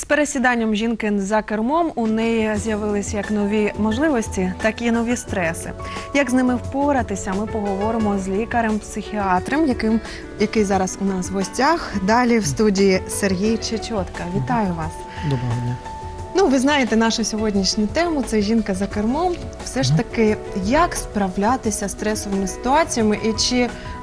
З пересіданням жінки за кермом у неї з'явилися як нові можливості, так і нові стреси. Як з ними впоратися, ми поговоримо з лікарем-психіатром, який зараз у нас в гостях. Далі в студії Сергій Чечотка. Вітаю вас. Доброго дня. Ну, ви знаєте нашу сьогоднішню тему. Це жінка за кермом. Все ж таки, як справлятися з стресовими ситуаціями, і чи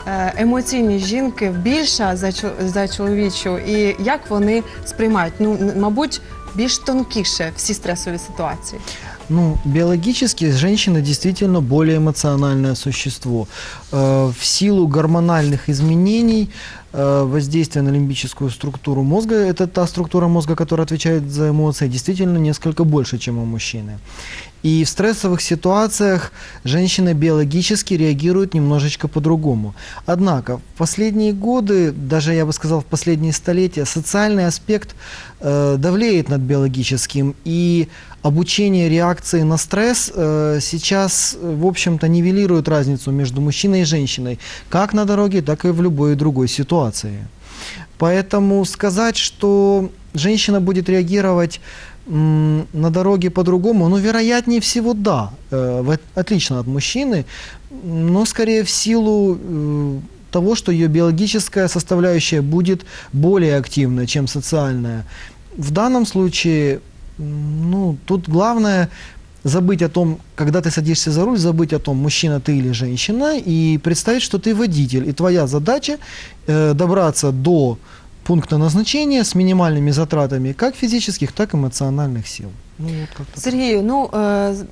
е, емоційні жінки більша за за чоловічу, і як вони сприймають? Ну, мабуть, більш тонкіше всі стресові ситуації. Ну, биологически женщина действительно более эмоциональное существо. Э, В силу гормональных изменений, э, воздействия на лимбическую структуру мозга, это та структура мозга, которая отвечает за эмоции, действительно несколько больше, чем у мужчины. И в стрессовых ситуациях женщины биологически реагируют немножечко по-другому. Однако в последние годы, даже я бы сказал в последние столетия, социальный аспект э, давлеет над биологическим, и обучение реакции на стресс э, сейчас, в общем-то, нивелирует разницу между мужчиной и женщиной, как на дороге, так и в любой другой ситуации. Поэтому сказать, что женщина будет реагировать на дороге по-другому, ну, вероятнее всего, да, э, отлично от мужчины, но скорее в силу э, того, что ее биологическая составляющая будет более активная, чем социальная. В данном случае, ну, тут главное забыть о том, когда ты садишься за руль, забыть о том, мужчина ты или женщина, и представить, что ты водитель, и твоя задача э, добраться до пункта назначения с минимальными затратами как физических, так и эмоциональных сил. Ну, вот как-то так. Сергію, ну е, з-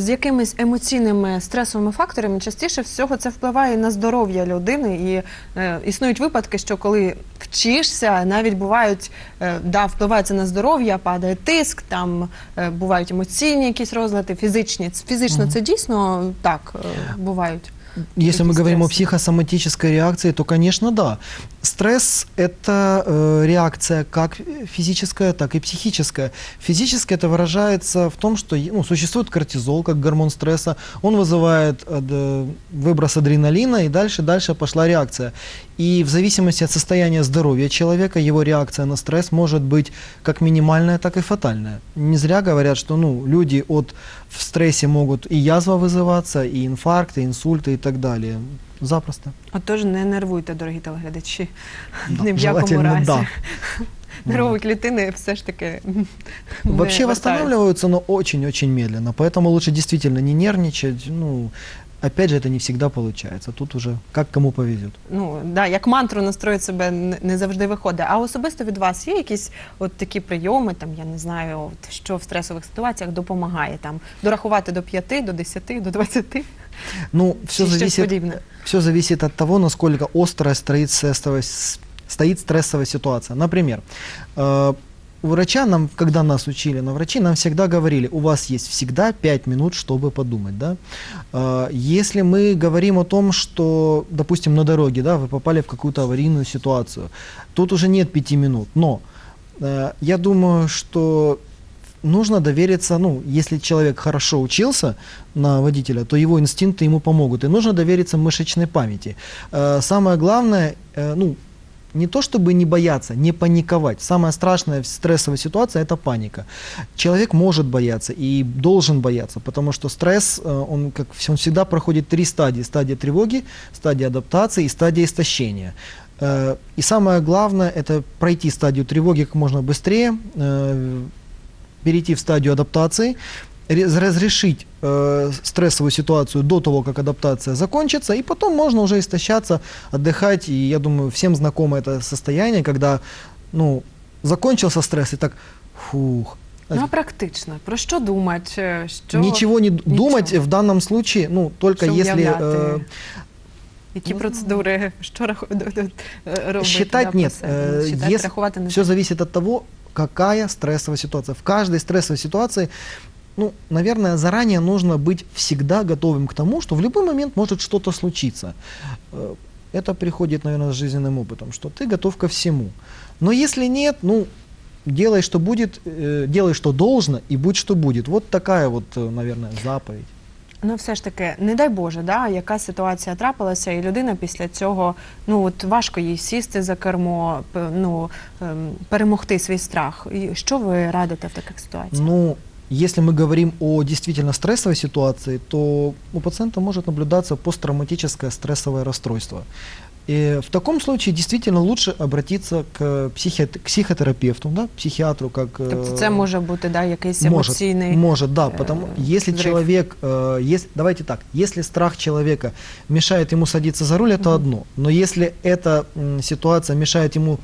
з якимись емоційними стресовими факторами частіше всього це впливає на здоров'я людини. І е, існують випадки, що коли вчишся, навіть бувають е, да, впливає це на здоров'я, падає тиск, там е, бувають емоційні якісь розлади, фізичні. Ц- Фізично Мгм. це дійсно так е, бувають. Если мы говорим о стрессы? психосоматической реакции, то, конечно, да. Стресс – это э, реакция как физическая, так и психическая. Физическая это выражается в том, что ну, существует кортизол как гормон стресса, он вызывает э, выброс адреналина, и дальше, дальше пошла реакция. И в зависимости от состояния здоровья человека, его реакция на стресс может быть как минимальная, так и фатальная. Не зря говорят, что ну, люди от в стрессе могут и язва вызываться, и инфаркты, и инсульты и так далее. Запросто. Отож, не нервуйте, дорогі телеглядачі. Да, Ні в якому желательно, разі. да. Нервові клітини все ж таки не Вообще вертаються. восстанавливаются, но очень-очень медленно. Поэтому лучше действительно не нервничать. Ну, опять же, это не всегда получается. Тут уже как кому повезет. Ну да, як мантру настроїти себе не завжди виходить. А особисто від вас є якісь от такі прийоми, там я не знаю, от, що в стресових ситуаціях допомагає там дорахувати до 5, до 10, до 20? Ну, все Чи щось зависит, все зависит от того, насколько острая стоит стрессовая, стоит стрессовая ситуация. Например, э, у врача нам, когда нас учили на врачи, нам всегда говорили, у вас есть всегда 5 минут, чтобы подумать. Да? Э, Если мы говорим о том, что, допустим, на дороге да, вы попали в какую-то аварийную ситуацию, тут уже нет 5 минут. Но э, я думаю, что нужно довериться, ну, если человек хорошо учился на водителя, то его инстинкты ему помогут. И нужно довериться мышечной памяти. Э, Самое главное, э, ну, не то чтобы не бояться, не паниковать. Самое страшное в стрессовой ситуации – это паника. Человек может бояться и должен бояться, потому что стресс, э, он, как, он всегда проходит три стадии. Стадия тревоги, стадия адаптации и стадия истощения. Э, И самое главное – это пройти стадию тревоги как можно быстрее, э, перейти в стадию адаптации, разрешить э, стрессовую ситуацию до того, как адаптация закончится, и потом можно уже истощаться, отдыхать. И я думаю, всем знакомо это состояние, когда ну, закончился стресс, и так фух. Ну а практично, про що думати? е, Що, Ничего не д- думать в данном случае, ну, только Что если э, Які Ну, що раху... робити? Считать нет. Э, Считать, не все зависит от того, какая стрессовая ситуация. В каждой стрессовой ситуации, ну, наверное, заранее нужно быть всегда готовым к тому, что в любой момент может что-то случиться. Э, Это приходит, наверное, с жизненным опытом, что ты готов ко всему. Но если нет, ну, делай, что будет, э, делай, что должно, и будь, что будет. Вот такая вот, э, наверное, заповедь. Ну, все ж таки, не дай Боже, да, яка ситуація трапилася, і людина після цього, ну от важко їй сісти за кермо, п- ну ем, перемогти свій страх. І що ви радите в таких ситуаціях? Ну, если мы говорим о действительно стрессовой ситуации, то у пациента может наблюдаться посттравматическое стрессовое расстройство. И в таком случае действительно лучше обратиться к, психи- к психотерапевту, да, психиатру, как... Тобто э, це може бути да, якийсь может, емоційний. может, да, потому если взрыв. человек, э, если, давайте так, если страх человека мешает ему садиться за руль, это Мгм. одно, но если эта м, ситуация мешает ему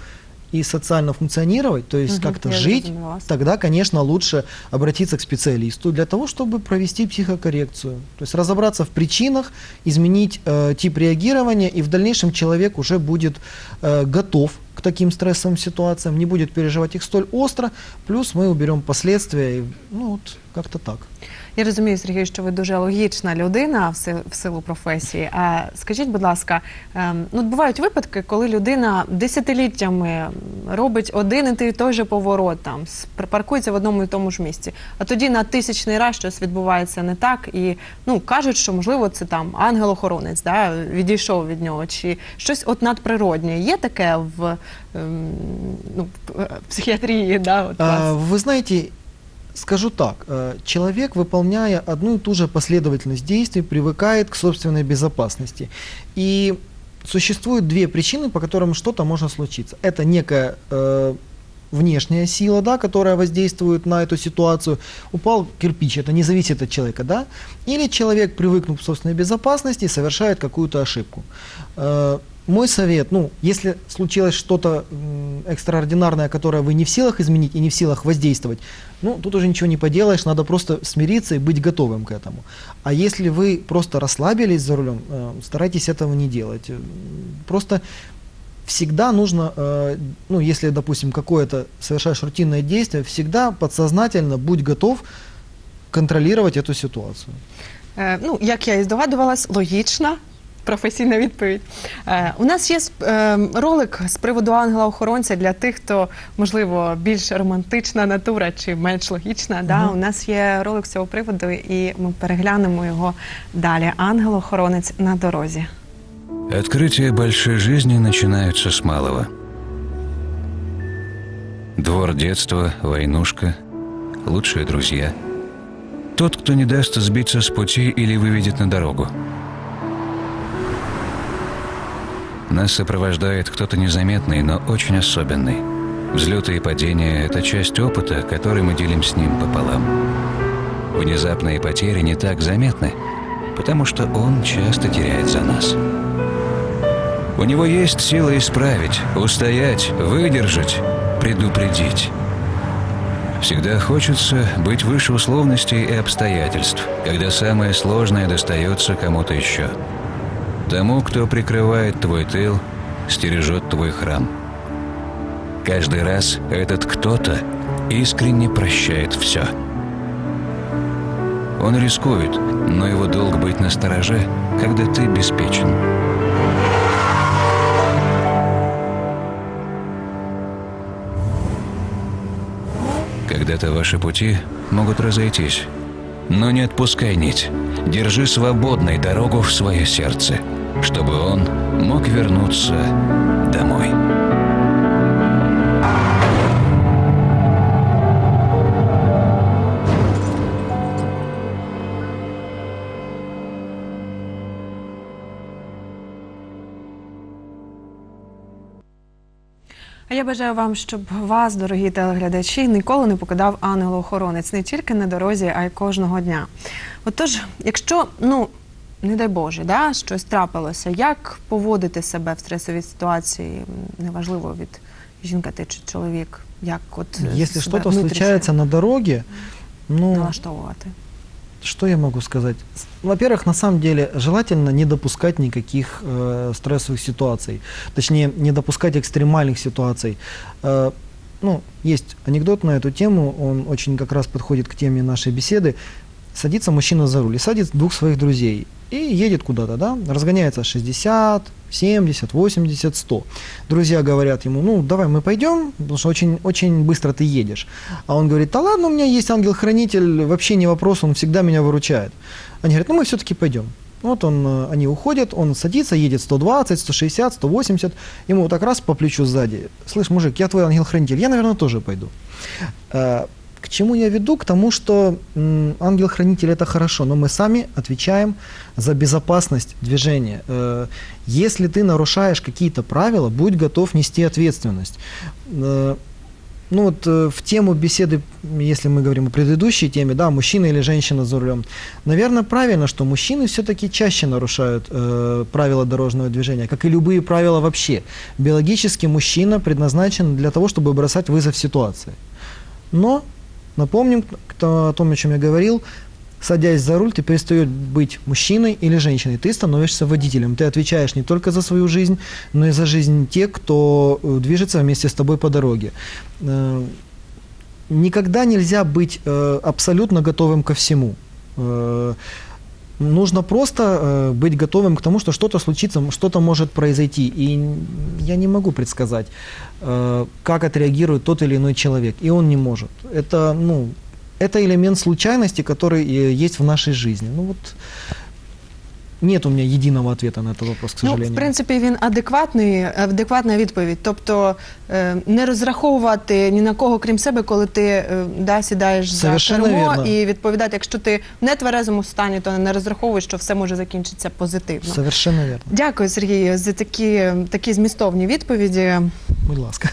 и социально функционировать, то есть Мгм, как-то жить, тогда, конечно, лучше обратиться к специалисту для того, чтобы провести психокоррекцию. То есть разобраться в причинах, изменить э, тип реагирования, и в дальнейшем человек уже будет э, готов к таким стрессовым ситуациям, не будет переживать их столь остро, плюс мы уберем последствия, и, ну вот как-то так. Я розумію, Сергій, що ви дуже логічна людина в силу професії. А скажіть, будь ласка, ем, ну бувають випадки, коли людина десятиліттями робить один і той- же поворот, там паркується в одному і тому ж місці, а тоді на тисячний раз щось відбувається не так, і ну кажуть, що можливо це там ангел-охоронець, да, відійшов від нього, чи щось от надприроднє. Є таке в ну, в е, психіатрії, да, от у А, вас? Вы знаете, скажу так, э, человек, выполняя одну и ту же последовательность действий, привыкает к собственной безопасности. И существует две причины, по которым что-то может случиться. Это некая э, внешняя сила, да, которая воздействует на эту ситуацию. Упал кирпич, это не зависит от человека, да? Или человек, привыкнув к собственной безопасности, совершает какую-то ошибку. Э, мой совет, ну, если случилось что-то экстраординарное, которое вы не в силах изменить и не в силах воздействовать, ну, тут уже ничего не поделаешь, надо просто смириться и быть готовым к этому. А если вы просто расслабились за рулем, э, старайтесь этого не делать. Э, Просто всегда нужно, э, ну, если, допустим, какое-то совершаешь рутинное действие, всегда подсознательно будь готов контролировать эту ситуацию. Е, ну, як я і здогадувалась, логічна. Професійна відповідь. Е, у нас є е, ролик з приводу ангела-охоронця для тих, хто, можливо, більш романтична натура чи менш логічна. Да? У нас є ролик з цього приводу, і ми переглянемо його далі. Ангел-охоронець на дорозі. Открытия большой жизни начинаются с малого. Двор детства, войнушка, лучшие друзья. Тот, кто не даст сбиться с пути или выведет на дорогу. Нас сопровождает кто-то незаметный, но очень особенный. Взлеты и падения – это часть опыта, который мы делим с ним пополам. Внезапные потери не так заметны, потому что он часто теряет за нас. У него есть сила исправить, устоять, выдержать, предупредить. Всегда хочется быть выше условностей и обстоятельств, когда самое сложное достается кому-то еще. Тому, кто прикрывает твой тыл, стережет твой храм. Каждый раз этот кто-то искренне прощает все. Он рискует, но его долг быть настороже, когда ты беспечен. Когда-то ваши пути могут разойтись. Но не отпускай нить. Держи свободной дорогу в свое сердце, чтобы он мог вернуться домой. Бажаю вам, щоб вас, дорогі телеглядачі, ніколи не покидав ангел-охоронець не тільки на дорозі, а й кожного дня. Отож, якщо, ну не дай Боже, да, щось трапилося, як поводити себе в стресовій ситуації, неважливо від жінка ти чи чоловік, як от е, себе что-то внутрішньо на дороге, ну, налаштовувати. Что я могу сказать? Во-первых, на самом деле желательно не допускать никаких э, стрессовых ситуаций, точнее не допускать экстремальных ситуаций. Э, ну, есть анекдот на эту тему, он очень как раз подходит к теме нашей беседы. Садится мужчина за руль и садит двух своих друзей и едет куда-то, да, разгоняется 60, 70, 80, 100. Друзья говорят ему, ну, давай мы пойдем, потому что очень, очень быстро ты едешь. А он говорит, да ладно, у меня есть ангел-хранитель, вообще не вопрос, он всегда меня выручает. Они говорят, ну, мы все-таки пойдем. Вот он, э, они уходят, он садится, едет 120, 160, 180, ему вот так раз по плечу сзади. Слышь, мужик, я твой ангел-хранитель, я, наверное, тоже пойду. К чему я веду? К тому, что ангел-хранитель это хорошо, но мы сами отвечаем за безопасность движения. Э, Если ты нарушаешь какие-то правила, будь готов нести ответственность. Э, Ну вот э, в тему беседы, если мы говорим о предыдущей теме, да, мужчина или женщина за рулем, наверное, правильно, что мужчины все-таки чаще нарушают э, правила дорожного движения, как и любые правила вообще. Биологически мужчина предназначен для того, чтобы бросать вызов ситуации. Но напомним о том, о чем я говорил, садясь за руль, ты перестаешь быть мужчиной или женщиной, ты становишься водителем. Ты отвечаешь не только за свою жизнь, но и за жизнь тех, кто э, движется вместе с тобой по дороге. Э, Никогда нельзя быть э, абсолютно готовым ко всему. Нужно просто э, быть готовым к тому, что что-то случится, что-то может произойти. И я не могу предсказать, э, как отреагирует тот или иной человек. И он не может. Это, ну, это элемент случайности, который э, есть в нашей жизни. Ну вот нет у меня единого ответа на этот вопрос, к Ну, в принципі, він адекватний, адекватна відповідь. Тобто е, не розраховувати ні на кого, крім себе, коли ти е, да, сідаєш за Совершенно кермо вірно. і відповідати, якщо ти в нетверезому стані, то не розраховуй, що все може закінчитися позитивно. Совершенно верно. Дякую, Сергій, за такі, такі змістовні відповіді. Будь ласка.